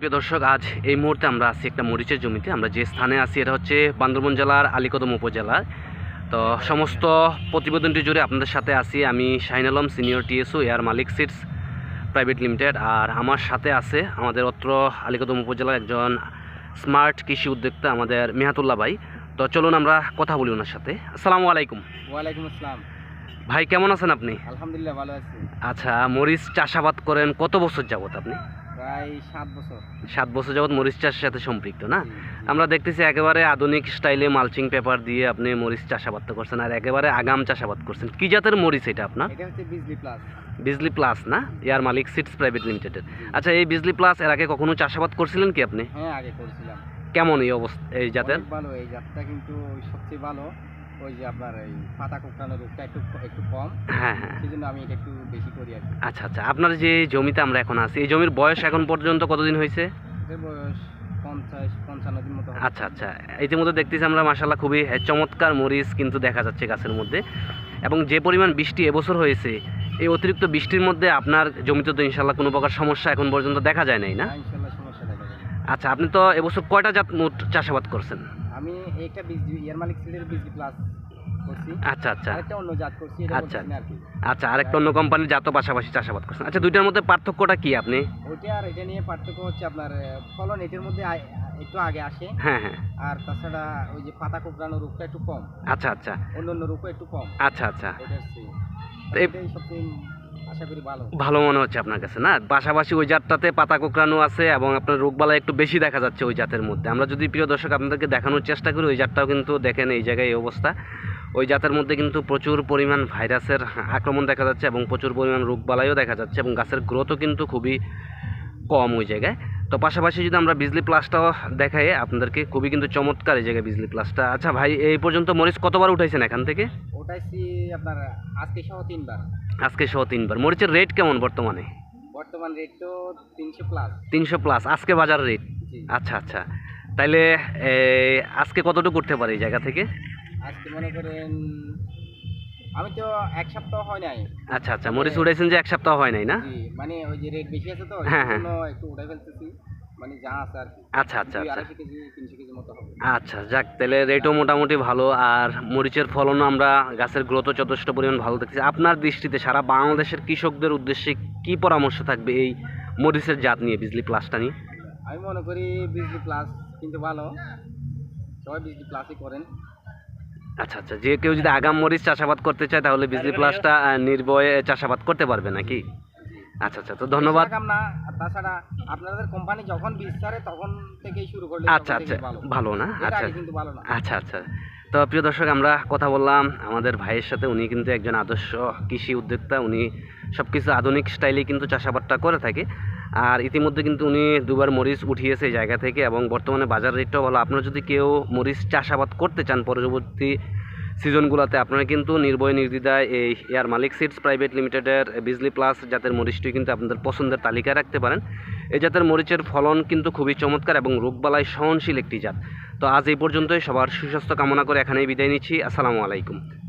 প্রিয় দর্শক আজ এই মুহূর্তে আমরা আছি একটা মরিচের জমিতে। আমরা যে স্থানে আছি এটা হচ্ছে বান্দরবন জেলার আলীকদম উপজেলার। তো সমস্ত প্রতিবেদনটি জুড়ে আপনাদের সাথে আছি আমি Shahin Alam senior TSO air Malik seats private limited. আর আমার সাথে আছে আমাদের অত্র আলীকদম উপজেলার একজন স্মার্ট কৃষি উদ্যোক্তা আমাদের মেহাতুল্লাহ ভাই। তো চলুন আমরা কথা বলি ওনার সাথে। আসসালামু আলাইকুম। ওয়ালাইকুম আসসালাম। ভাই কেমন আছেন আপনি? আলহামদুলিল্লাহ ভালো আছি। আচ্ছা মরিচ চাষাবাদ করেন কত বছর যাবত আপনি? প্রায় সাত বছর। সাত বছর মরিচ চাষের সাথে সম্পৃক্ত না। আমরা দেখতেছি একেবারে আধুনিক স্টাইলে মালচিং পেপার দিয়ে আপনি মরিচ চাষাবাদ করছেন আর একেবারে আগাম চাষাবাদ করছেন। কি জাতের মরিচ এটা আপনার? এটা হচ্ছে বিজলি প্লাস বিজলি প্লাস না? এয়ার মালিক সিটস প্রাইভেট লিমিটেডের আচ্ছা এই বিজলি প্লাস এর আগে কখনো চাষাবাদ করছিলেন কি আপনি? হ্যাঁ আগে করেছিলাম। কেমন এই অবস্থা এই জাতের? ভালো এই জাতটা কিন্তু সবচেয়ে ভালো। ওই যে আপনার এই পাতা কোকড়ানো রোগটা একটু একটু কম। হ্যাঁ হ্যাঁ। সেই জন্য আমি এটা একটু বেশি করি আর কি। আচ্ছা আচ্ছা। আপনার যে জমিতে আমরা এখন আছি এই জমির বয়স এখন পর্যন্ত কতদিন হয়েছে? বয়স পঞ্চাশ পঞ্চান্ন দিন মতো আচ্ছা আচ্ছা। ইতিমধ্যে দেখতেছি আমরা মাসাল্লাহ খুবই চমৎকার মরিচ কিন্তু দেখা যাচ্ছে গাছের মধ্যে। এবং যে পরিমাণ বৃষ্টি এবছর হয়েছে এই অতিরিক্ত বৃষ্টির মধ্যে আপনার জমিতে তো ইনশাল্লাহ কোনো প্রকার সমস্যা এখন পর্যন্ত দেখা যায় নাই না? না। আচ্ছা আপনি তো এবছর কয়টা জাত মোট চাষাবাদ করছেন? আমি একটা বিজলি ইয়ার মালিক সিলের বিজলি প্লাস করছি। আচ্ছা আচ্ছা। আরেকটা অন্য জাত করছি এটা আচ্ছা। না আর কি। আচ্ছা আরেকটা অন্য কোম্পানির জাতও পাশাপাশি চাষাবাদ করছেন। আচ্ছা দুইটার মধ্যে পার্থক্যটা কি আপনি? ওইটা আর এটা নিয়ে পার্থক্য হচ্ছে আপনার আহ, ফলন এটার মধ্যে একটু আগে আসে। হ্যাঁ হ্যাঁ। আর তাছাড়া ওই যে পাতা কোকড়ানো রোগটা একটু কম। আচ্ছা আচ্ছা। অন্য অন্য রোগও একটু কম। আচ্ছা আচ্ছা। এটা তো এই- এটাই সবচেয়ে ভালো। মনে হচ্ছে আপনার কাছে, না? পাশাপাশি ওই জাতটাতে পাতা কোকড়ানো আছে এবং আপনার রোগবালা একটু বেশি দেখা যাচ্ছে ওই জাতের মধ্যে। আমরা যদি, প্রিয় দর্শক, আপনাদেরকে দেখানোর চেষ্টা করি, ওই জাতটাও কিন্তু দেখেন এই জায়গায় এই অবস্থা। ওই জাতের মধ্যে কিন্তু প্রচুর পরিমাণ ভাইরাসের আক্রমণ দেখা যাচ্ছে এবং প্রচুর পরিমাণ রোগবালাইও দেখা যাচ্ছে এবং গাছের গ্রোথও কিন্তু খুবই কম ওই জায়গায়। তো পাশাপাশি যদি আমরা বিজলি প্লাসটাও দেখাই, আপনাদেরকে খুবই কিন্তু চমৎকার এই জায়গায় বিজলি প্লাসটা আচ্ছা ভাই, এই পর্যন্ত মরিচ কতবার উঠাইছেন এখান থেকে? ওটাইছি আপনার আজকে সহ তিনবার। আজকে সহ তিনবার। মরিচের রেট কেমন বর্তমানে? বর্তমান রেট তো তিনশো প্লাস তিনশো প্লাস আজকে বাজার রেট আচ্ছা আচ্ছা। তাইলে আজকে কতটুকু করতে পারি এই জায়গা থেকে? আজকে মনে করেন আমি তো এক সপ্তাহ হয় নাই। আচ্ছা আচ্ছা। মরিচ উড়াইছেন যে এক সপ্তাহ হয় নাই না? মানে ওই যে রেট বেশি আছে তো হ্যাঁ, হ্যাঁ। একটু উঠে ফেলতেছি। মানে যা আছে আর কি। আচ্ছা আচ্ছা আচ্ছা। কেজি তিনশো কেজি মতো হবে। আচ্ছা যাক তাহলে রেটও মোটামুটি ভালো। আর মরিচের ফলনও আমরা গাছের গ্রোথও যথেষ্ট পরিমাণ ভালো দেখছি আপনার দৃষ্টিতে সারা বাংলাদেশের কৃষকদের উদ্দেশ্যে কি পরামর্শ থাকবে এই মরিচের জাত নিয়ে বিজলি প্লাসটা নিয়ে? আমি মনে করি বিজলি প্লাস কিন্তু ভালো। সবাই বিজলি প্লাসই করেন। আচ্ছা আচ্ছা যে কেউ যদি আগাম মরিচ চাষাবাদ করতে চায় তাহলে বিজলি প্লাসটা নির্ভয়ে চাষাবাদ করতে পারবে নাকি? আচ্ছা আচ্ছা তো ধন্যবাদ। না তাছাড়া আপনাদের কোম্পানি যখন ছাড়ে তখন থেকেই শুরু করলে আচ্ছা আচ্ছা ভালো। না? আচ্ছা কিন্তু ভালো না। আচ্ছা আচ্ছা। তো প্রিয় দর্শক আমরা কথা বললাম আমাদের ভাইয়ের সাথে। উনি কিন্তু একজন আদর্শ কৃষি উদ্যোক্তা। উনি সব কিছু আধুনিক স্টাইলে কিন্তু চাষাবাদটা করে থাকে। আর ইতিমধ্যে কিন্তু উনি দুবার মরিচ উঠিয়েছে এই জায়গা থেকে এবং বর্তমানে বাজার রেটটাও ভালো। আপনারা যদি কেউ মরিচ চাষাবাদ করতে চান পরবর্তী সিজনগুলোতে আপনারা কিন্তু নির্ভয় নির্দ্বিধায় এই এয়ার মালিক সিডস প্রাইভেট লিমিটেডের বিজলি প্লাস জাতের মরিচটি কিন্তু আপনাদের পছন্দের তালিকায় রাখতে পারেন। এই জাতের মরিচের ফলন কিন্তু খুবই চমৎকার এবং রোগবালায় সহনশীল একটি জাত। তো আজ এই পর্যন্তই, সবার সুস্বাস্থ্য কামনা করে এখানেই বিদায় নিচ্ছি। আসসালামু আলাইকুম।